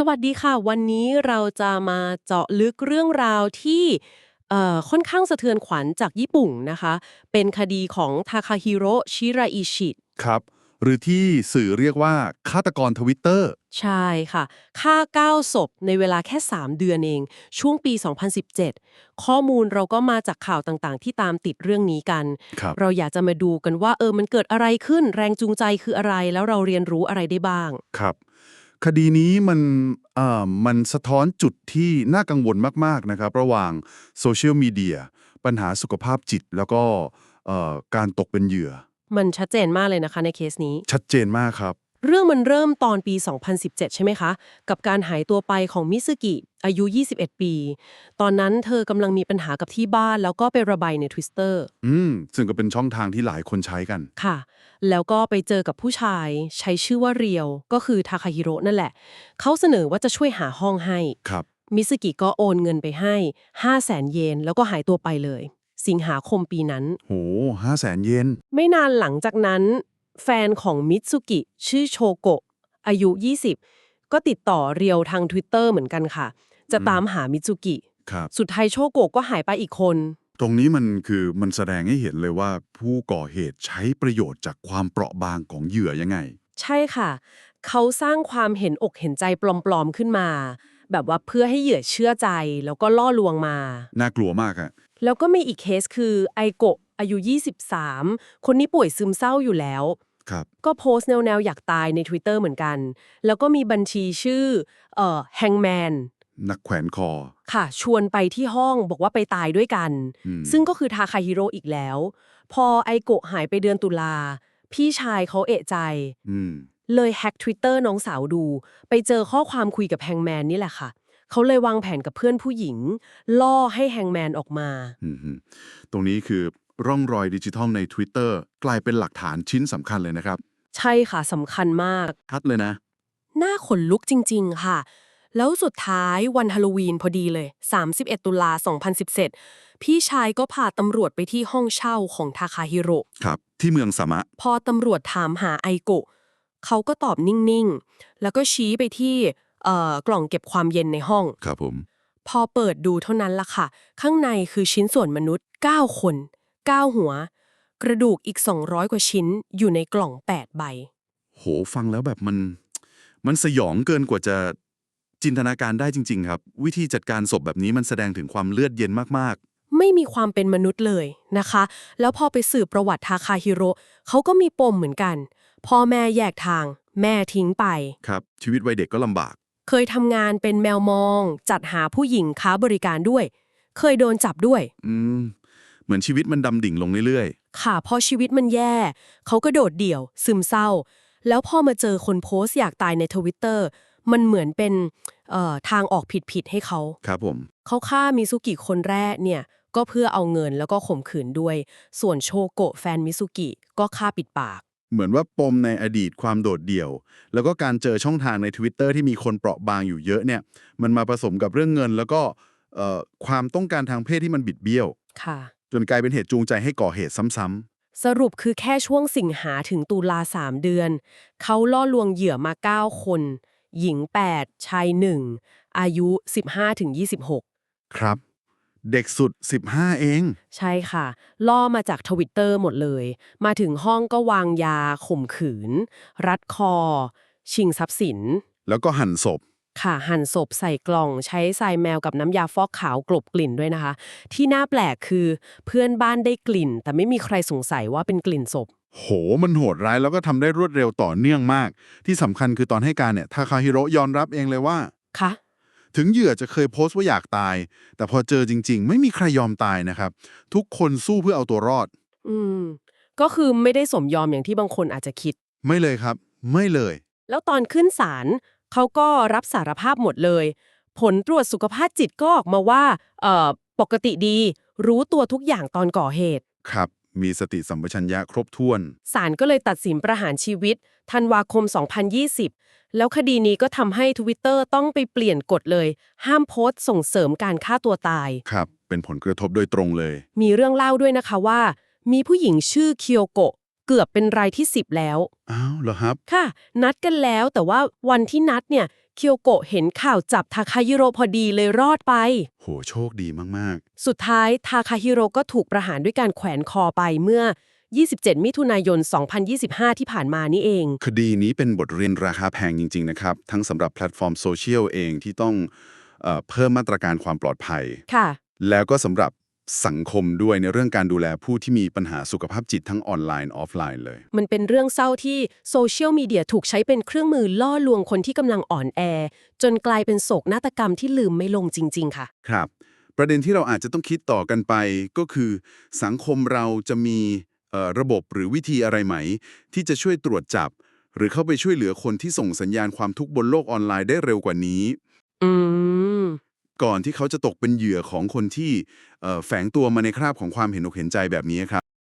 สวัสดีค่ะ วันนี้เราจะมาเจาะลึกเรื่องราวที่เอ่อค่อนข้างสะเทือนขวัญจากญี่ปุ่นนะคะ เป็นคดีของทาคาฮิโร่ชิราอิชิครับ หรือที่สื่อเรียกว่าฆาตกรทวิตเตอร์ ใช่ค่ะฆ่า9ศพในเวลาแค่ 3 เดือนเอง ช่วงปี 2017 ข้อมูลเราก็มาจากข่าวต่างๆ ที่ตามติดเรื่องนี้กัน ครับ เราอยากจะมาดูกันว่าเออมันเกิดอะไรขึ้นแรงจูงใจคืออะไรแล้วเราเรียนรู้อะไรได้บ้าง ครับ คดีนี้มันเอ่อมันสะท้อนจุดที่น่ากังวลมากๆนะครับ ระหว่างโซเชียลมีเดียปัญหาสุขภาพจิต แล้วก็เอ่อการตกเป็นเหยื่อ มันชัดเจนมากเลยนะคะในเคสนี้ ชัดเจนมากครับ เรื่องมันเริ่มตอนปี 2017 ใช่ไหมคะ กับการหายตัวไปของมิซึกิ อายุ 21 ปี ตอนนั้นเธอกำลังมีปัญหากับที่บ้าน แล้วก็ไประบายใน Twitter อืม ซึ่งก็เป็นช่องทางที่หลายคนใช้กัน ค่ะ แล้วก็ไปเจอกับผู้ชาย ใช้ชื่อว่าเรียว ก็คือทาคาฮิโร่นั่นแหละ เขาเสนอว่าจะช่วยหาห้องให้ ครับ มิซึกิก็โอนเงินไปให้ 5 0 0แสนเยน แล้วก็หายตัวไปเลย สิงหาคมปีนั้น โหห้าแสนเยน ไม่นานหลังจากนั้น แฟนของมิตซุกิ ชื่อโชโกะ อายุ 20 ก็ติดต่อเรียวทาง Twitter เหมือนกันค่ะ จะตามหามิตซุกิ ครับสุดท้ายโชโกะก็หายไปอีกคน ตรงนี้มันคือมันแสดงให้เห็นเลยว่า ผู้ก่อเหตุใช้ประโยชน์จากความเปราะบางของเหยื่อยังไง ใช่ค่ะ เขาสร้างความเห็นอกเห็นใจปลอมๆขึ้นมา แบบว่าเพื่อให้เหยื่อเชื่อใจแล้วก็ล่อลวงมา น่ากลัวมากอะแล้วก็มีอีกเคสคือไอโกะอายุ 23 คนนี้ป่วยซึมเศร้าอยู่แล้ว ครับ ก็โพสต์แนวๆ อยากตายใน Twitter เหมือนกัน แล้วก็มีบัญชีชื่อเอ่อ Hangman นักแขวนคอ ค่ะ ชวนไปที่ห้องบอกว่าไปตายด้วยกันอืมซึ่งก็คือทาคาฮิโร่อีกแล้ว พอไอโกะหายไปเดือนตุลา พี่ชายเขาเอะใจอืมเลยแฮ็ก Twitter น้องสาวดู ไปเจอข้อความคุยกับแฮงแมนนี่แหละค่ะ เขาเลยวางแผนกับเพื่อนผู้หญิง ล่อให้แฮงแมนออกมาอืมฮึตรงนี้คือ ร่องรอยดิจิทัลใน Twitter กลายเป็นหลักฐานชิ้นสำคัญเลยนะครับ ใช่ค่ะสำคัญมาก ชัดเลยนะ หน้าขนลุกจริง ๆ ค่ะ แล้วสุดท้ายวันฮาโลวีนพอดีเลย 31 ตุลา 2017 พี่ชายก็พาตำรวจไปที่ห้องเช่าของทาคาฮิโร่ครับ ที่เมืองสามะ พอตำรวจถามหาไอโกะเขาก็ตอบนิ่ง ๆ แล้วก็ชี้ไปที่เอ่อกล่องเก็บความเย็นในห้อง ครับผม พอเปิดดูเท่านั้นล่ะค่ะ ข้างในคือชิ้นส่วนมนุษย์ 9 คน 9 หัว กระดูกอีก 200 กว่าชิ้นอยู่ในกล่อง 8 ใบ โหฟังแล้วแบบมัน มันสยองเกินกว่าจะจินตนาการได้จริง ๆ ครับ วิธีจัดการศพแบบนี้มันแสดงถึงความเลือดเย็นมากไม่มีความเป็นมนุษย์เลยนะคะ แล้วพอไปสืบประวัติทาคาฮิโร่เขาก็มีปมเหมือนกัน พ่อแม่แยกทาง แม่ทิ้งไป ๆ ครับ ชีวิตวัยเด็กก็ลำบาก เคยทำงานเป็นแมวมอง จัดหาผู้หญิงค้าบริการด้วย เคยโดนจับด้วย อืม เหมือนชีวิตมันดำดิ่งลงเรื่อยค่ะพอชีวิตมันแย่ เขาก็โดดเดี่ยว ซึมเศร้า แล้วพอมาเจอคนโพสต์อยากตายในทวิตเตอร์มันเหมือนเป็นเอ่อทางออกผิดๆให้เขาๆครับผม เขาฆ่ามิซุกิคนแรกเนี่ย ก็เพื่อเอาเงินแล้วก็ข่มขืนด้วย ส่วนโชโกะแฟนมิซุกิก็ฆ่าปิดปาก เหมือนว่าปมในอดีตความโดดเดี่ยว แล้วก็การเจอช่องทางใน Twitter ที่มีคนเปราะบางอยู่เยอะเนี่ย มันมาผสมกับเรื่องเงินแล้วก็เอ่อความต้องการทางเพศที่มันบิดเบี้ยว ค่ะ จนกลายเป็นเหตุจูงใจให้ก่อเหตุซ้ำสรุปคือแค่ช่วงสิงหาถึงตุลาสามเดือน เขาล่อลวงเหยื่อมา 9 คน หญิง 8 ชาย 1 อายุ 15-26ๆครับ เด็กสุด 15 เอง ใช่ค่ะ ล่อมาจากทวิตเตอร์หมดเลย มาถึงห้องก็วางยาข่มขืน รัดคอ ชิงทรัพย์สิน แล้วก็หั่นศพ ค่ะหั่นศพใส่กล่องใช้ทรายแมวกับน้ำยาฟอกขาวกลบกลิ่นด้วยนะคะ ที่น่าแปลกคือเพื่อนบ้านได้กลิ่น แต่ไม่มีใครสงสัยว่าเป็นกลิ่นศพ โห มันโหดร้ายแล้วก็ทำได้รวดเร็วต่อเนื่องมาก ที่สำคัญคือตอนให้การเนี่ยทาคาฮิโร่ยอมรับเองเลยว่า ค่ะ ถึงเหยื่อจะเคยโพสต์ว่าอยากตาย แต่พอเจอจริง ๆ ไม่มีใครยอมตายนะครับ ทุกคนสู้เพื่อเอาตัวรอด อืม ก็คือไม่ได้สมยอมอย่างที่บางคนอาจจะคิด ไม่เลยครับ ไม่เลย แล้วตอนขึ้นศาล เขาก็รับสารภาพหมดเลย ผลตรวจสุขภาพจิตก็ออกมาว่าเอ่อปกติดี รู้ตัวทุกอย่างตอนก่อเหตุ ครับ มีสติสัมปชัญญะครบถ้วน ศาลก็เลยตัดสินประหารชีวิต ธันวาคม 2020 แล้วคดีนี้ก็ทำให้ Twitter ต้องไปเปลี่ยนกฎเลย ห้ามโพสต์ส่งเสริมการฆ่าตัวตาย ครับ เป็นผลกระทบโดยตรงเลย มีเรื่องเล่าด้วยนะคะว่า มีผู้หญิงชื่อเคียวโกะ เกือบเป็นรายที่ 10 แล้ว อ้าวเหรอครับ ค่ะ นัดกันแล้วแต่ว่าวันที่นัดเนี่ยเคียวโกะเห็นข่าวจับทาคาฮิโร่พอดีเลยรอดไป โหโชคดีมากสุดท้ายทาคาฮิโร่ก็ถูกประหารด้วยการแขวนคอไปเมื่อ 27 มิถุนายน 2025 ที่ผ่านมานี่เอง ๆ คดีนี้เป็นบทเรียนราคาแพงจริง ๆ นะครับ ทั้งสำหรับแพลตฟอร์มโซเชียลเองที่ต้องเออเพิ่มมาตรการความปลอดภัย ค่ะ แล้วก็สำหรับ สังคมด้วยในเรื่องการดูแลผู้ที่มีปัญหาสุขภาพจิตทั้งออนไลน์ออฟไลน์เลย มันเป็นเรื่องเศร้าที่โซเชียลมีเดียถูกใช้เป็นเครื่องมือล่อลวงคนที่กำลังอ่อนแอ จนกลายเป็นโศกนาฏกรรมที่ลืมไม่ลงจริง ๆ ค่ะ ครับ ประเด็นที่เราอาจจะต้องคิดต่อกันไปก็คือ สังคมเราจะมีเอ่อระบบหรือวิธีอะไรไหม ที่จะช่วยตรวจจับ หรือเข้าไปช่วยเหลือคนที่ส่งสัญญาณความทุกข์บนโลกออนไลน์ได้เร็วกว่านี้ อืม ก่อนที่เขาจะตกเป็นเหยื่อของคนที่แฝงตัวมาในคราบของความเห็นอกเห็นใจแบบนี้ครับ